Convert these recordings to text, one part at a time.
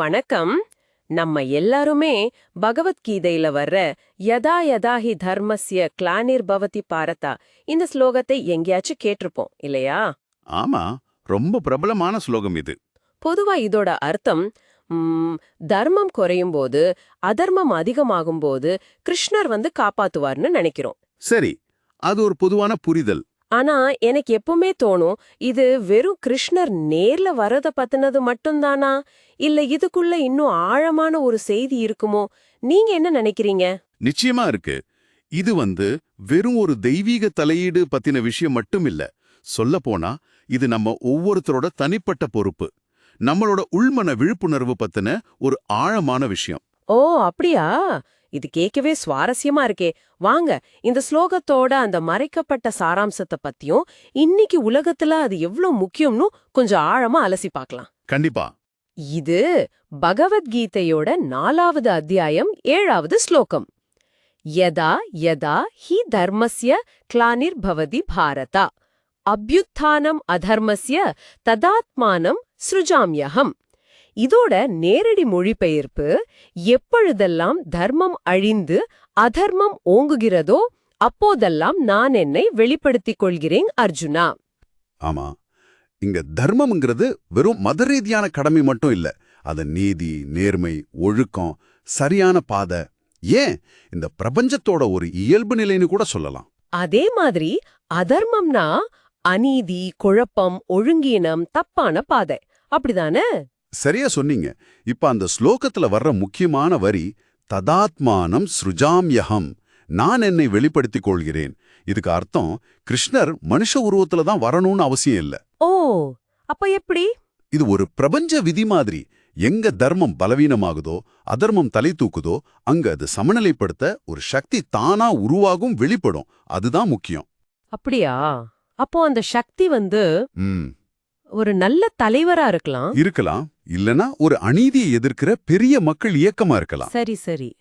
வணக்கம். நம்ம எல்லாருமே பகவத்கீதையில வர்ற யதா யதா ஹி தர்மஸ்ய கிளானிர் பவதி பாரதா இந்த ஸ்லோகத்தை எங்கேயாச்சும் கேட்டிருப்போம் இல்லையா? ஆமா ரொம்ப பிரபலமான ஸ்லோகம் இது. பொதுவா இதோட அர்த்தம் தர்மம் குறையும் போது அதர்மம் அதிகமாகும் போது கிருஷ்ணர் வந்து காப்பாத்துவார்னு நினைக்கிறோம். சரி அது ஒரு பொதுவான புரிதல். ஆனா எனக்கு எப்பவுமே தோணும் இது வெறும் கிருஷ்ணர் நேர்ல வரத பத்தினது மட்டும்தானா? இல்ல இதுக்குள்ள இன்னும் ஆழமான ஒரு செய்தி இருக்குமோ? நீங்க என்ன நினைக்கிறீங்க? நிச்சயமா இருக்கு. இது வந்து வெறும் ஒரு தெய்வீக தலையீடு பத்தின விஷயம் மட்டும் இல்ல. சொல்லப் போனா இது நம்ம ஒவ்வொருத்தரோட தனிப்பட்ட பொறுப்பு. நம்மளோட உள்மன விழிப்புணர்வு பத்தின ஒரு ஆழமான விஷயம். ஓ அப்படியா? இது கேட்கவே சுவாரஸ்யமா இருக்கே. வாங்க இந்த ஸ்லோகத்தோட அந்த மறைக்கப்பட்ட சாராம்சத்தை பத்தியும் இன்னைக்கு உலகத்துல அது எவ்வளவு முக்கியம்னு கொஞ்சம் ஆழமா அலசி பார்க்கலாம். கண்டிப்பா. இது பகவத்கீதையோட நாலாவது அத்தியாயம் ஏழாவது ஸ்லோகம். யதா யதா ஹி தர்மஸ்ய கிளானிர் பவதி பாரதா. அபியுத்தானம் அதர்மஸ்ய ததாத்மானம் சுருஜாம்யகம் இதோட நேரடி மொழிபெயர்ப்பு எப்பொழுதெல்லாம் தர்மம் அழிந்து அதர்மம் ஓங்குகிறதோ அப்போதெல்லாம் நான் என்னை வெளிப்படுத்திக் கொள்கிறேன் அர்ஜுனா. ஆமா. இங்க தர்மம்ங்கிறது வெறும் மத ரீதியான கடமை மட்டும் இல்ல. அது நீதி நேர்மை ஒழுக்கம் சரியான பாதை. ஏன்? இந்த பிரபஞ்சத்தோட ஒரு இயல்பு நிலைன்னு கூட சொல்லலாம். அதே மாதிரி அதர்மம்னா அநீதி குழப்பம் ஒழுங்கீனம் தப்பான பாதை. அப்படிதானே? சரியா சொன்னீங்க. இப்ப அந்த ஸ்லோகத்துல வர்ற முக்கியமான வரி ததாத்மானம் ஸ்ருஜாம்யகம் நான் என்னை வெளிப்படுத்திக் கொள்கிறேன். இதுக்கு அர்த்தம் கிருஷ்ணர் மனுஷ உருவத்துல தான் வரணும்னு அவசியம் இல்ல. ஓ அப்ப எப்படி? இது ஒரு பிரபஞ்ச விதி மாதிரி. எங்க தர்மம் பலவீனமாகுதோ அதர்மம் தலை தூக்குதோ அங்க அது சமநிலைப்படுத்த ஒரு சக்தி தானா உருவாகும் வெளிப்படும். அதுதான் முக்கியம். அப்படியா? அப்போ அந்த சக்தி வந்து ஒரு நல்ல தலைவரா இருக்கலாம். இருக்கலாம். இல்லனா ஒரு அநீதியை எதிர்க்கிற பெரிய மக்கள் இயக்கமா இருக்கலாம். சரி சரி.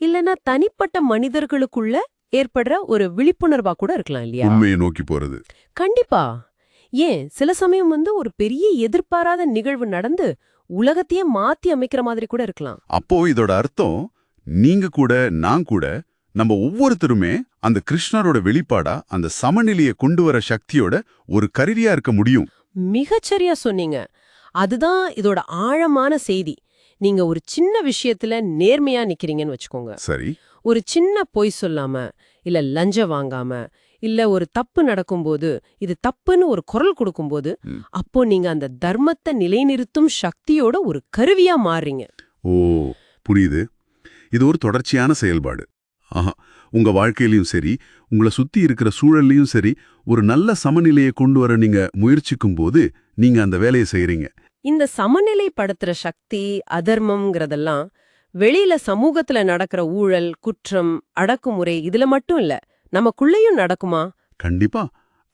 இல்லனா தனிப்பட்ட மனிதர்களுக்குள்ள ஏற்படுற ஒரு விழிப்புணர்வா கூட இருக்கலாம் இல்லையா? உண்மையை நோக்கி போறது. கண்டிப்பா. ஏன்? சில சமயம் வந்து ஒரு பெரிய எதிர்பாராத நிகழ்வு நடந்து உலகத்தையே மாத்தி அமைக்கிற மாதிரி கூட இருக்கலாம். அப்போ இதோட அர்த்தம் நீங்க கூட நான் கூட நம்ம ஒவ்வொருத்தருமே அந்த கிருஷ்ணரோட வெளிப்பாடா அந்த சமநிலையை கொண்டு வர சக்தியோட ஒரு கருவியா இருக்க முடியும். மிகச்சரியா சொன்னீங்க. அதுதான் இதோட ஆழமான செய்தி. நீங்க ஒரு சின்ன விஷயத்துல நேர்மையா நிக்கிறீங்கன்னு வச்சுக்கோங்க. சரி. ஒரு சின்ன பொய் சொல்லாம இல்ல லஞ்சம் வாங்காம இல்ல ஒரு தப்பு நடக்கும்போது இது தப்புன்னு ஒரு குரல் கொடுக்கும்போது. அப்போ நீங்க அந்த தர்மத்தை நிலைநிறுத்தும் சக்தியோட ஒரு கருவியா மாறுறீங்க. ஓ புரியுது. இது ஒரு தொடர்ச்சியான செயல்பாடு. ஆஹா உங்க வாழ்க்கையிலயும் சரி உங்களை சுத்தி இருக்கிற சூழல்லையும் சரி ஒரு நல்ல சமநிலையை கொண்டு வர நீங்க முயற்சிக்கும் போது நீங்க அந்த வேலையை செய்றீங்க. இந்த சமநிலைப்படுத்துற சக்தி அதர்மம்ங்கிறதெல்லாம் வெளியில சமூகத்துல நடக்கிற ஊழல் குற்றம் அடக்குமுறை இதுல மட்டும் இல்ல நமக்குள்ளேயும் நடக்குமா? கண்டிப்பா.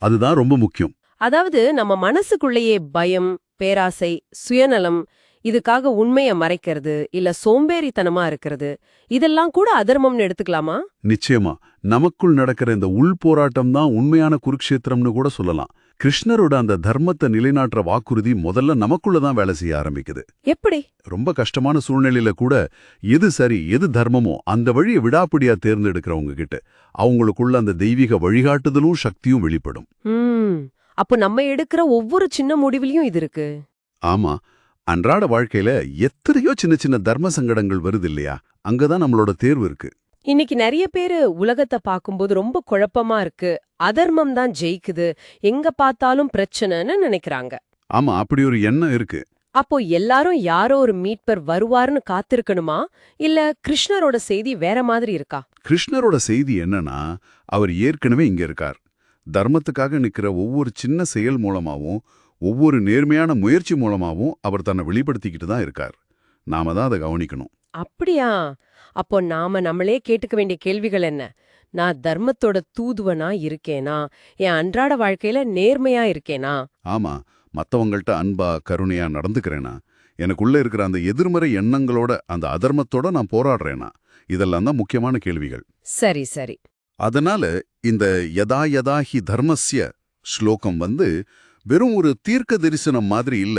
அதுதான் ரொம்ப முக்கியம். அதாவது நம்ம மனசுக்குள்ளேயே பயம் பேராசை சுயநலம் இதுக்காக உண்மைய மறைக்கிறது இல்ல சோம்பேறித்தனமா இருக்கிறது இதெல்லாம் கூட அதர்மம்னு எடுத்துக்கலாமா? நிச்சயமா. நமக்குள் நடக்கிற இந்த உள் போராட்டம் தான் உண்மையான குருக்ஷேத்திரம்னு கூட சொல்லலாம். கிருஷ்ணரோட அந்த தர்மத்தை நிலைநாட்டுற வாக்குறுதி முதல்ல நமக்குள்ள தான் வேலை செய்ய ஆரம்பிக்குது. எப்படி? ரொம்ப கஷ்டமான சூழ்நிலையில கூட எது சரி எது தர்மமோ அந்த வழியை விடாப்பிடியா தேர்ந்தெடுக்கிறவங்க கிட்ட அவங்களுக்குள்ள அந்த தெய்வீக வழிகாட்டுதலும் சக்தியும் வெளிப்படும். அப்போ நம்ம எடுக்கிற ஒவ்வொரு சின்ன முடிவிலையும் இது இருக்கு. ஆமா. அன்றாட வாழ்க்கையில எத்தனையோ சின்ன சின்ன தர்ம சங்கடங்கள் வருது இல்லையா? அங்கதான் நம்மளோட தேர்வு இருக்கு. இன்னைக்கு நிறைய பேரு உலகத்தை பார்க்கும்போது ரொம்ப குழப்பமா இருக்கு. அதர்மம் தான் ஜெயிக்குது. எங்க பார்த்தாலும் பிரச்சனைன்னு நினைக்கிறாங்க. ஆமா அப்படி ஒரு எண்ணம் இருக்கு. அப்போ எல்லாரும் யாரோ ஒரு மீட்பர் வருவாருன்னு காத்திருக்கணுமா? இல்ல கிருஷ்ணரோட செய்தி வேற மாதிரி இருக்கா? கிருஷ்ணரோட செய்தி என்னன்னா அவர் ஏற்கனவே இங்க இருக்கார். தர்மத்துக்காக நிக்கிற ஒவ்வொரு சின்ன செயல் மூலமாவும் ஒவ்வொரு நேர்மையான முயற்சி மூலமாவும் அவர் தன்னை வெளிப்படுத்திக்கிட்டு தான் இருக்கார். நாம தான் அதை கவனிக்கணும். அப்படியா? அப்போ நாம நம்மளே கேட்டுக்க வேண்டிய கேள்விகள் என்ன? நான் தர்மத்தோட தூதுவனா இருக்கேனா? என் அன்றாட வாழ்க்கையில நேர்மையா இருக்கேனா? ஆமா மத்தவங்கள்ட்ட அன்பா கருணையா நடந்துக்கிறேனா? எனக்குள்ள இருக்கிற அந்த எதிர்மறை எண்ணங்களோட அந்த அதர்மத்தோட நான் போராடுறேனா? இதெல்லாம் தான் முக்கியமான கேள்விகள். சரி சரி. அதனால இந்த யதா யதா ஹி தர்மஸ்ய ஸ்லோகம் வந்து வெறும் ஒரு தீர்க்க தரிசனம் மாதிரி இல்ல.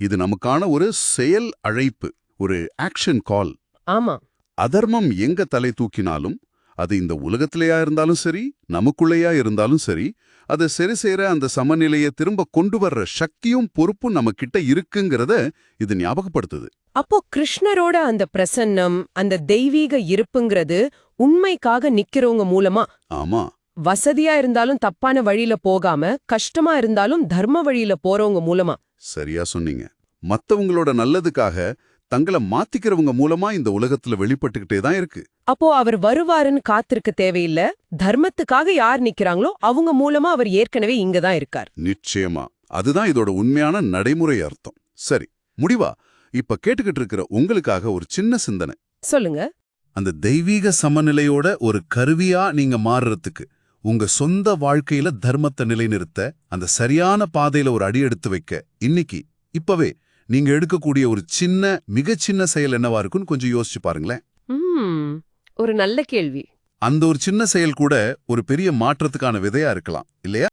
இது நமக்கான ஒரு செயல் அழைப்பு ஒரு ஆக்ஷன் கால் ஆமா. அதர்மம் எங்க தலை தூக்கினாலும் அது இந்த உலகத்திலேயா இருந்தாலும் சரி நமக்குள்ளேயா இருந்தாலும் சரி அதை சரி செய்யற அந்த சமநிலையை திரும்ப கொண்டு வர்ற சக்தியும் பொறுப்பும் நம்ம கிட்ட இருக்குங்கிறத இது ஞாபகப்படுத்துது. அப்போ கிருஷ்ணரோட அந்த பிரசன்னம் அந்த தெய்வீக இருப்புங்கிறது உண்மைக்காக நிக்கிறவங்க மூலமா? ஆமா. வசதியா இருந்தாலும் தப்பான வழியில போகாம கஷ்டமா இருந்தாலும் தர்ம வழியில போறவங்க மூலமா. சரியா சொன்னீங்க. மத்தவங்களோட நல்லதுக்காக தங்களை மாத்திக்கிறவங்க மூலமா இந்த உலகத்துல வெளிப்பட்டுக்கிட்டே தான் இருக்கு. அப்போ அவர் வருவாருன்னு காத்திருக்க தேவையில்ல. தர்மத்துக்காக யார் நிக்கிறாங்களோ அவங்க மூலமா அவர் ஏற்கனவே இங்கதான் இருக்கார். நிச்சயமா. அதுதான் இதோட உண்மையான நடைமுறை அர்த்தம். சரி முடிவா? இப்ப கேட்டுக்கிட்டு இருக்கிற உங்களுக்காக ஒரு சின்ன சிந்தனை. சொல்லுங்க. அந்த தெய்வீக சமநிலையோட ஒரு கருவியா நீங்க மாறுறதுக்கு உங்க சொந்த வாழ்க்கையில தர்மத்தை நிலைநிறுத்த அந்த சரியான பாதையில ஒரு அடி எடுத்து வைக்க இன்னைக்கு இப்பவே நீங்க எடுக்கக்கூடிய ஒரு சின்ன மிகச் சின்ன செயல் என்னவா இருக்குன்னு கொஞ்சம் யோசிச்சு பாருங்களேன். ஒரு நல்ல கேள்வி. அந்த ஒரு சின்ன செயல் கூட ஒரு பெரிய மாற்றத்துக்கான விதையா இருக்கலாம் இல்லையா?